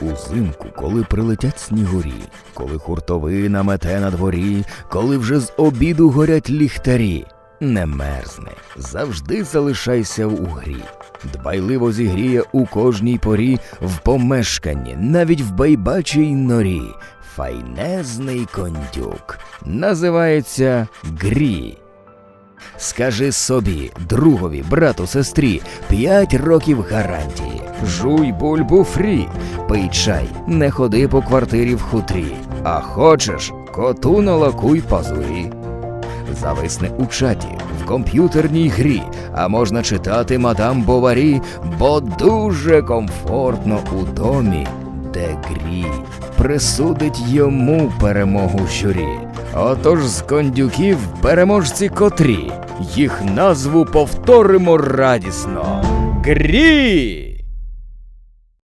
Узимку, коли прилетять снігурі, коли хуртовина мете на дворі, коли вже з обіду горять ліхтарі. Не мерзне, завжди залишайся у грі. Дбайливо зігріє у кожній порі, в помешканні, навіть в байбачій норі. Файнезний кондюк називається Грі. Скажи собі, другові, брату, сестрі, п'ять років гарантії. Жуй бульбу фрі, пий чай, не ходи по квартирі в хутрі. А хочеш, коту налакуй пазурі. Зависне у чаті, в комп'ютерній грі, а можна читати мадам Боварі, бо дуже комфортно у домі, де грі присудить йому перемогу журі. Отож з кондюків переможці котрі, їх назву повторимо радісно. Грі!